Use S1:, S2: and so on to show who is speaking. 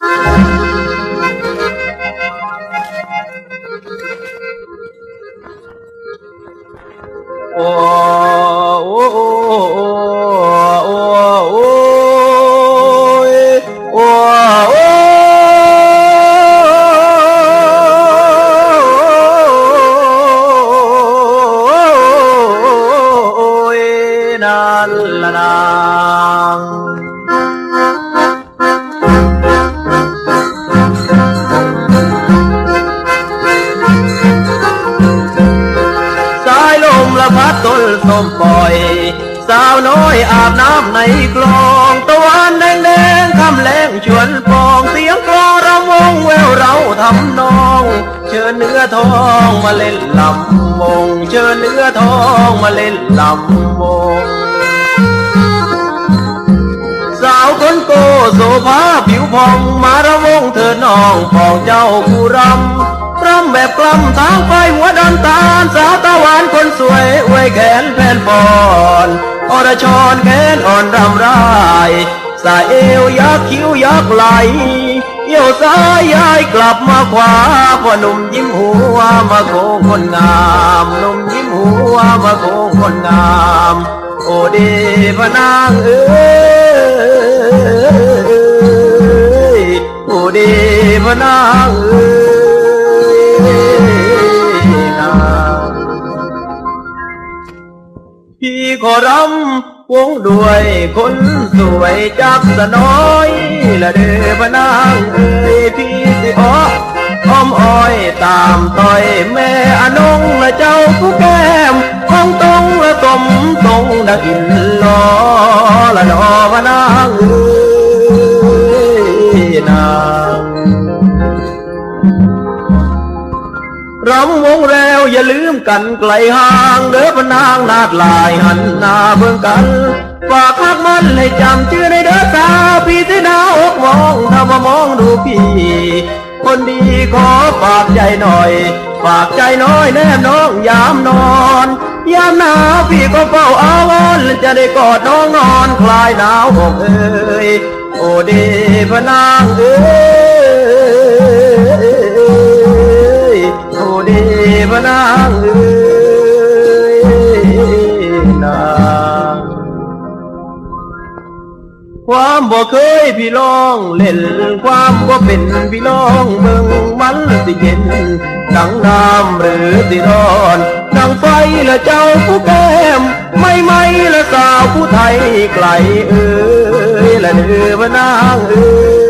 S1: โอ้ พัดตนสมปล่อย สาวน้อยอาบน้ำในคลองตะวันแดงแดงๆคำแรงชวนปองเสียงกลองรำวงแววเราทำนอง เชิญเนื้อทองมาเล่นลำวงเชิญเนื้อทองมาเล่นลำวงสาวคนโกโสภาผิวพองมาระวงเธอน้องปองเจ้าผู้รำ รำแบบกลำทางไปหัวดอนตาลสาวตะวันคนสวยอวยแขนแผ่นปอนอรชรแขนอ่อนรำไรสายเอวยักคิ้วยักไหลเยี่ยวซ้ายย้ายกลับมาขวาพ่อหนุ่มยิ้มหัวมาโค้งคนงามหนุ่มยิ้มหัวมาโค้งคนงาม โอเดพนางเอ้ยโอเดพนางเอ้ย ขอรำวงด้วยคนสวยจักสน้อย ละเดพนางเอ้ยพี่สิอ้ออ้อมอ้อยตามต่อยแม่อนงและเจ้าผู้แก้มห้องตรงและสมตรงดังอินลอละนอพนางเอ้ยนา รำวงแล้วอย่าลืมกันไกลห่างเด้อพนางนาดลายหันหน้าเบิ่งกันฝากฮักมันให้จำชื่อในเด้อตาพี่ที่หน้าอกมองถ้ามามองดูพี่ คนดีขอฝากใจหน่อย ฝากใจน้อยแนบน้องยามนอน ยามหนาวพี่ก็เฝ้าอาวรณ์จะได้กอดน้องนอนคลายหนาวอกเอ้ยโอเดพนางเอ้ย นางเอ้ยนางความบ่เคยพี่ลองเล่น ความบ่เป็นพี่ลองเบิ่งมันสิเย็นดังน้ำหรือสิร้อนดังไฟละเจ้าผู้แก้มไม่ไม่ละสาวผู้ไทยไกลเอ้ยละเดือพะนางเอ้ย